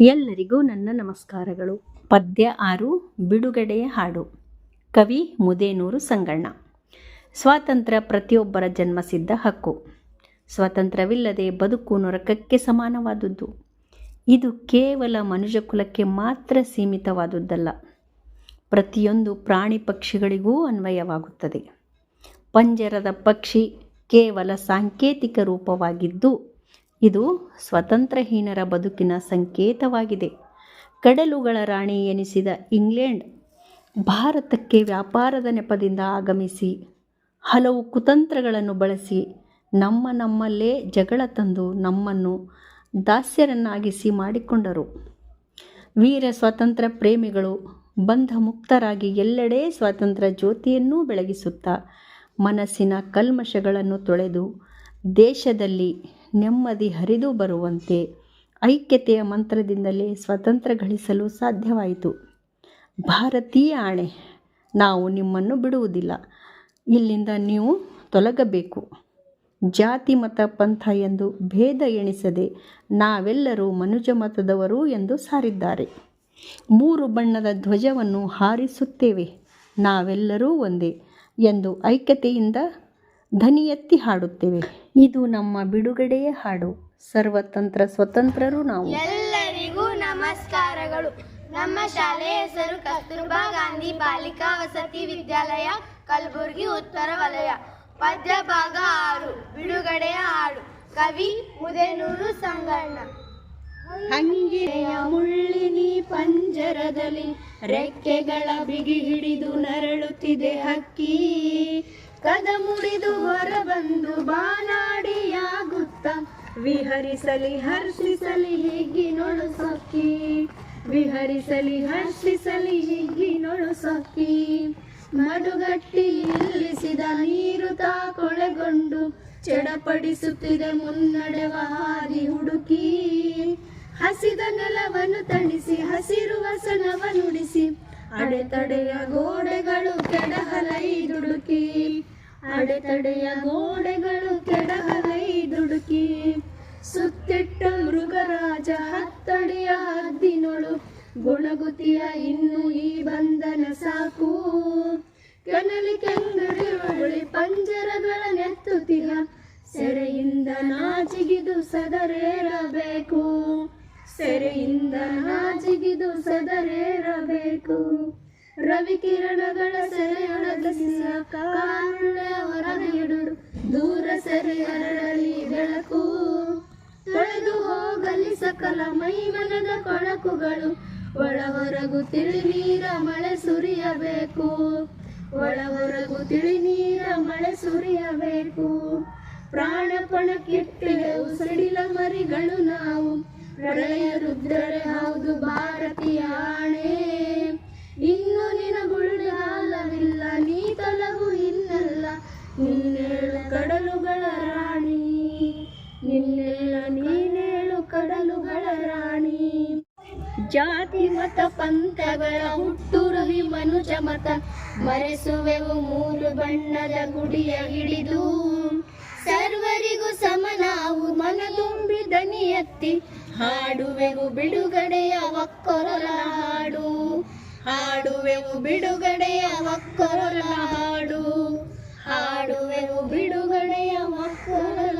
ಎಲ್ಲರಿಗೂ ನನ್ನ ನಮಸ್ಕಾರಗಳು. ಪದ್ಯ ಆರು, ಬಿಡುಗಡೆಯ ಹಾಡು. ಕವಿ ಮುದೇನೂರು ಸಂಗಣ್ಣ. ಸ್ವಾತಂತ್ರ್ಯ ಪ್ರತಿಯೊಬ್ಬರ ಜನ್ಮಸಿದ್ಧ ಹಕ್ಕು. ಸ್ವಾತಂತ್ರ್ಯವಿಲ್ಲದೆ ಬದುಕು ನರಕಕ್ಕೆ ಸಮಾನವಾದದ್ದು. ಇದು ಕೇವಲ ಮನುಷ್ಯ ಕುಲಕ್ಕೆ ಮಾತ್ರ ಸೀಮಿತವಾದುದ್ದಲ್ಲ. ಪ್ರತಿಯೊಂದು ಪ್ರಾಣಿ ಪಕ್ಷಿಗಳಿಗೂ ಅನ್ವಯವಾಗುತ್ತದೆ. ಪಂಜರದ ಪಕ್ಷಿ ಕೇವಲ ಸಾಂಕೇತಿಕ ರೂಪವಾಗಿದ್ದು ಇದು ಸ್ವತಂತ್ರಹೀನರ ಬದುಕಿನ ಸಂಕೇತವಾಗಿದೆ. ಕಡಲುಗಳ ರಾಣಿ ಎನಿಸಿದ ಇಂಗ್ಲೆಂಡ್ ಭಾರತಕ್ಕೆ ವ್ಯಾಪಾರದ ನೆಪದಿಂದ ಆಗಮಿಸಿ, ಹಲವು ಕುತಂತ್ರಗಳನ್ನು ಬಳಸಿ, ನಮ್ಮ ನಮ್ಮಲ್ಲೇ ಜಗಳ ತಂದು ನಮ್ಮನ್ನು ದಾಸ್ಯರನ್ನಾಗಿಸಿ ಮಾಡಿಕೊಂಡರು. ವೀರ ಸ್ವಾತಂತ್ರ್ಯ ಪ್ರೇಮಿಗಳು ಬಂಧ ಮುಕ್ತರಾಗಿ ಎಲ್ಲೆಡೆ ಸ್ವಾತಂತ್ರ್ಯ ಜ್ಯೋತಿಯನ್ನೂ ಬೆಳಗಿಸುತ್ತಾ, ಮನಸ್ಸಿನ ಕಲ್ಮಶಗಳನ್ನು ತೊಳೆದು ದೇಶದಲ್ಲಿ ನೆಮ್ಮದಿ ಹರಿದು ಬರುವಂತೆ ಐಕ್ಯತೆಯ ಮಂತ್ರದಿಂದಲೇ ಸ್ವತಂತ್ರ ಗಳಿಸಲು ಸಾಧ್ಯವಾಯಿತು. ಭಾರತೀಯ ಆಣೆ, ನಾವು ನಿಮ್ಮನ್ನು ಬಿಡುವುದಿಲ್ಲ. ಇಲ್ಲಿಂದ ನೀವು ತೊಲಗಬೇಕು. ಜಾತಿ, ಮತ, ಪಂಥ ಎಂದು ಭೇದ ಎಣಿಸದೆ ನಾವೆಲ್ಲರೂ ಮನುಜ ಮತದವರು ಎಂದು ಸಾರಿದ್ದಾರೆ. ಮೂರು ಬಣ್ಣದ ಧ್ವಜವನ್ನು ಹಾರಿಸುತ್ತೇವೆ. ನಾವೆಲ್ಲರೂ ಒಂದೇ ಎಂದು ಐಕ್ಯತೆಯಿಂದ ಧ್ವನಿ ಎತ್ತಿ ಹಾಡುತ್ತೇವೆ. ಇದು ನಮ್ಮ ಬಿಡುಗಡೆಯ ಹಾಡು. ಸರ್ವತಂತ್ರ ಸ್ವತಂತ್ರರು ನಾವು. ಎಲ್ಲರಿಗೂ ನಮಸ್ಕಾರಗಳು. ನಮ್ಮ ಶಾಲೆಯ ಹೆಸರು ಕಸ್ತೂರ್ಬಾ ಗಾಂಧಿ ಬಾಲಿಕಾ ವಸತಿ ವಿದ್ಯಾಲಯ ಕಲಬುರಗಿ ಉತ್ತರ ವಲಯ. ಪದ್ಯ ಭಾಗ ಆರು. ಬಿಡುಗಡೆಯ ಹಾಡು. ಕವಿ ಮುದೇನೂರು ಸಂಗಣ್ಣ. ಹಂಗೆಯ ಮುಳ್ಳಿನಿ ಪಂಜರದಲ್ಲಿ ರೆಕ್ಕೆಗಳ ಬಿಗಿ ಹಿಡಿದು ನರಳುತ್ತಿದೆ ಹಕ್ಕಿ. ಕದ ಮುಡಿದು ಹೊರಬಂದು ಬಾನಾಡಿಯಾಗುತ್ತ. ವಿಹರಿಸಲಿ, ಹರ್ಷಿಸಲಿ ಹಿಗ್ಗಿನೊಳು ಸೊಕ್ಕಿ ವಿಹರಿಸಲಿ, ಹರ್ಷಿಸಲಿ ಹಿಗ್ಗಿನೊಳು ಸೊಕ್ಕಿ ಮಡುಗಟ್ಟಿ ನಿಲ್ಲಿಸಿದ ನೀರು ತಾ ಕೊಳೆಗೊಂಡು ಚಡಪಡಿಸುತ್ತಿದೆ ಮುನ್ನಡೆವ ಹಾದಿ ಹುಡುಕಿ. ಹಸಿದ ನೆಲವನ್ನು ತಣಿಸಿ, ಹಸಿರು ವಸನವ ನುಡಿಸಿ. ಅಡೆತಡೆಯ ಗೋಡೆಗಳು ಕೆಡಹಲೈ ದುಡುಕಿ. ಅಡೆತಡೆಯ ಗೋಡೆಗಳು ಕೆಡಹಲೈ ದುಡುಕಿ ಸುತ್ತಿಟ್ಟ ಮೃಗರಾಜ ಹತ್ತಡಿಯ ಹದ್ದಿನೊಳು ಗುಣಗುತಿಯ ಇನ್ನು ಈ ಬಂಧನ ಸಾಕು. ಕೆನಲಿ ಕೆಂಗಡಿ ಪಂಜರಗಳ ನೆತ್ತುತಿಹ, ಸೆರೆಯಿಂದ ನಾಚಿಗಿದು ಸದರೇರಬೇಕು. ಸೆರೆಯಿಂದ ನಾಚಿಗಿದು ಸದರೇರಬೇಕು. ರವಿ ಕಿರಣಗಳ ಸೆರೆಯೊಳಗಿಸಿದ ಕಾರುಣ್ಯ ಹೊರಗೆಡು ದೂರ ಸೆರೆ ಹರಡಲಿ ಬೆಳಕು. ತೊಳೆದು ಹೋಗಲಿ ಸಕಲ ಮೈಮನದ ಕೊಳಕುಗಳು. ಒಳ ಹೊರಗು ತಿಳಿ ನೀರ ಮಳೆ ಸುರಿಯಬೇಕು. ಒಳ ಹೊರಗು ತಿಳಿ ನೀರ ಮಳೆ ಸುರಿಯಬೇಕು. ಪ್ರಾಣಪಣ ಕೆಟ್ಟಿಗೆ ಸಡಿಲ ಮರಿಗಳು ನಾವು. ಪ್ರಳಯ ರುದ್ರರೆ ಹೌದು ಭಾರತೀಯ ಆಣೆ. ಜಾತಿ ಮತ ಪಂಥಗಳ ಹುಟ್ಟುರುವಿ ಮನುಜ ಮತ. ಮರೆಸುವೆವು ಮೂರು ಬಣ್ಣದ ಗುಡಿಯ ಹಿಡಿದು. ಸರ್ವರಿಗೂ ಸಮ ನಾವು ಮನದುಂಬಿ ದನಿ ಎತ್ತಿ. ಹಾಡುವೆವು ಬಿಡುಗಡೆಯ ಒಕ್ಕೊರಲ ಹಾಡು. ಹಾಡುವೆವು ಬಿಡುಗಡೆಯ ಒಕ್ಕೊರಲ ಹಾಡು. ಹಾಡುವೆವು ಬಿಡುಗಡೆಯ ಒಕ್ಕೊರಲ